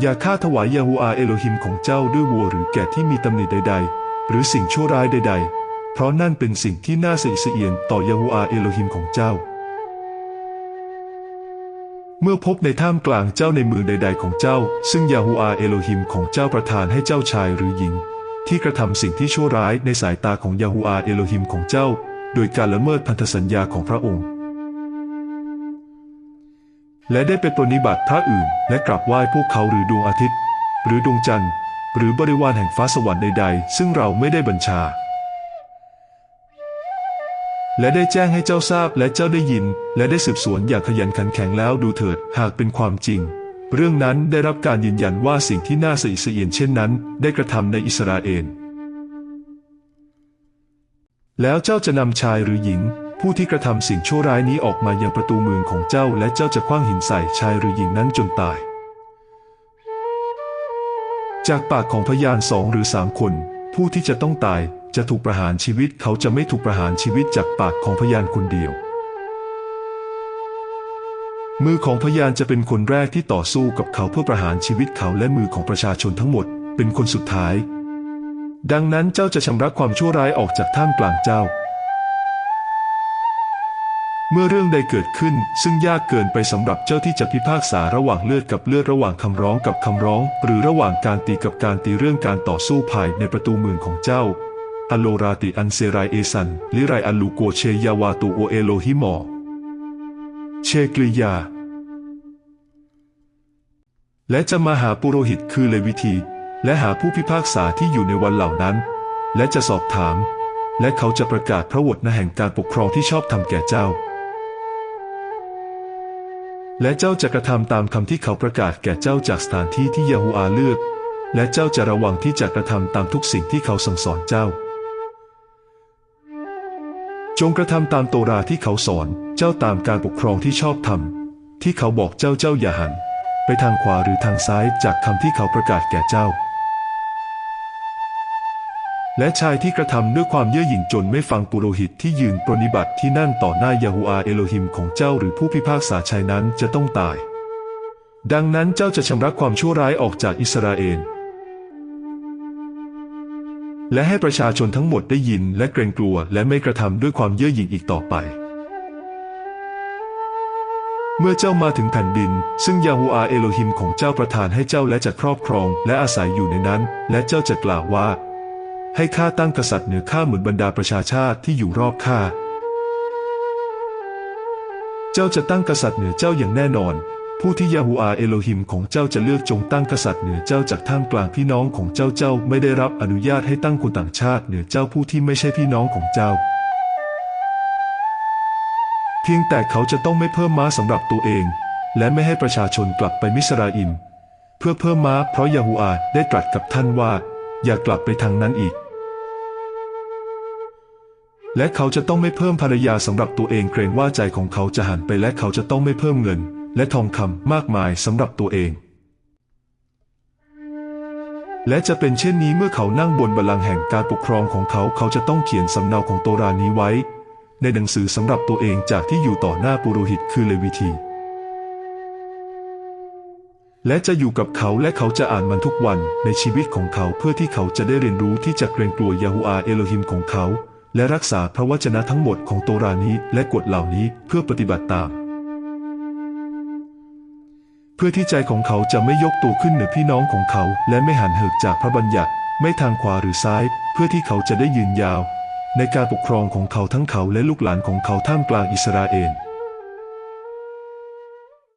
อย่าฆ่าถวายยาฮูอาเอโลฮิมของเจ้าด้วยวัวหรือแกะที่มีตำหนิใด ๆ หรือสิ่งชั่วร้ายใด ๆ เพราะนั่นเป็นสิ่งที่น่าเสะอิดสะเอียนต่อยาฮูอาเอโลฮิมของเจ้า เมื่อพบในท่ามกลางเจ้าในมือใด ๆ ของเจ้า ซึ่งยาฮูอาเอโลฮิมของเจ้าประทานให้เจ้าชายหรือหญิง ที่กระทำสิ่งที่ชั่วร้ายในสายตาของยาฮูอาเอโลฮิมของเจ้า โดยการละเมิดพันธสัญญาของพระองค์ และได้ไปปรนิบัติพระอื่น และกราบไหว้พวกเขาหรือดวงอาทิตย์ หรือดวงจันทร์ หรือบริวารแห่งฟ้าสวรรค์ใดๆ ซึ่งเราไม่ได้บัญชา และได้แจ้งให้เจ้าทราบและเจ้าได้ยิน และได้สืบสวนอย่างขยันขันแข็งแล้วดูเถิดหากเป็นความจริง เรื่องนั้นได้รับการยืนยันว่าสิ่งที่น่าสะอิดสะเอียนเช่นนั้น ได้กระทำในอิสราเอลแล้วเจ้าจะนำชายหรือหญิง ผู้ที่กระทำสิ่งชั่วร้ายนี้ออกมายังประตูเมืองของเจ้า และเจ้าจะคว้างหินใส่ชายหรือหญิงนั้นจนตาย จากปากของพยานสองหรือสามคน ผู้ที่จะต้องตายจะถูกประหารชีวิตเขาจะไม่ถูกประหารชีวิตจากปากของพยานคนเดียว มือของพยานจะเป็นคนแรกที่ต่อสู้กับเขาเพื่อประหารชีวิตเขาและมือของประชาชนทั้งหมด เป็นคนสุดท้าย ดังนั้นเจ้าจะชำระความชั่วร้ายออกจากท่ามกลางเจ้า เมื่อเรื่องใดเกิดขึ้น ซึ่งยากเกินไปสำหรับเจ้าที่จะพิพากษาระหว่างเลือดกับเลือดระหว่างคำร้องกับคำร้อง หรือระหว่างการตีกับการตีเรื่องการต่อสู้ภายในประตูเมืองของเจ้าอโลราติอันเซรเอซันลิไรอัลลูโกเชยาวาตูโอเอโลฮิมอเชกริยา และจะมาหาปุโรหิตคือเลวิธี และหาผู้พิพากษาที่อยู่ในวันเหล่านั้น และจะสอบถาม และเขาจะประกาศพระวจนะแห่งการปกครองที่ชอบธรรมแก่เจ้า และเจ้าจะกระทำตามคำที่เขาประกาศแก่เจ้าจากสถานที่ที่ยาฮูอาเลือก และเจ้าจะระวังที่จะกระทำตามทุกสิ่งที่เขาสั่งสอนเจ้า จงกระทำตามโตราที่เขาสอน เจ้าตามการปกครองที่ชอบธรรม ที่เขาบอกเจ้าเจ้าอย่าหัน ไปทางขวาหรือทางซ้ายจากคำที่เขาประกาศแก่เจ้า และชายที่กระทำด้วยความเย่อหยิ่งจนไม่ฟังปุโรหิตที่ยืนปรนนิบัติที่นั่นต่อหน้ายาฮูอาเอโลฮิมของเจ้าหรือผู้พิพากษาชายนั้นจะต้องตาย ดังนั้นเจ้าจะชำระความชั่วร้ายออกจากอิสราเอลและให้ประชาชนทั้งหมดได้ยินและเกรงกลัวและไม่กระทำด้วยความเย่อหยิ่งอีกต่อไป เมื่อเจ้ามาถึงแผ่นดิน ซึ่งยาฮูอาเอโลฮิมของเจ้าประทานให้เจ้าและจะครอบครอง และอาศัยอยู่ในนั้น และเจ้าจะกล่าวว่า ให้ข้าตั้งกษัตริย์เหนือข้าเหมือนบรรดาประชาชาติที่อยู่รอบข้า เจ้าจะตั้งกษัตริย์เหนือเจ้าอย่างแน่นอน ผู้ที่ยาฮูอาเอโลฮิมของเจ้าจะเลือกจงตั้งกษัตริย์เหนือเจ้าจากท่ามกลางพี่น้องของเจ้าเจ้าไม่ได้รับอนุญาตให้ตั้งคนต่างชาติเหนือเจ้าผู้ที่ไม่ใช่พี่น้องของเจ้า เพียงแต่เขาจะต้องไม่เพิ่มม้าสำหรับตัวเอง และไม่ให้ประชาชนกลับไปมิสราอิมเพื่อเพิ่มม้าเพราะยาฮูอาได้ตรัสกับท่านว่าอย่ากลับไปทางนั้นอีก และเขาจะต้องไม่เพิ่มภรรยาสำหรับตัวเองเกรงว่าใจของเขาจะหันไปและเขาจะต้องไม่เพิ่มเงิน และทองคำมากมายสำหรับตัวเอง และจะเป็นเช่นนี้เมื่อเขานั่งบนบัลลังก์แห่งการปกครองของเขาเขาจะต้องเขียนสำเนาของโตรานี้ไว้ ในหนังสือสำหรับตัวเองจากที่อยู่ต่อหน้าปุโรหิตคือเลวีทีและจะอยู่กับเขาและเขาจะอ่านมันทุกวันในชีวิตของเขาเพื่อที่เขาจะได้เรียนรู้ที่จะเกรงกลัวยาฮูอาเอโลฮิมของเขา และรักษาพระวจนะทั้งหมดของโตรานี้และกฎเหล่านี้เพื่อปฏิบัติตาม เพื่อที่ใจของเขาจะไม่ยกตัวขึ้นเหนือพี่น้องของเขา และไม่หันเหิกจากพระบัญญัติ ไม่ทางขวาหรือซ้าย เพื่อที่เขาจะได้ยืนยาว ในการปกครองของเขาทั้งเขาและลูกหลานของเขาท่ามกลางอิสราเอล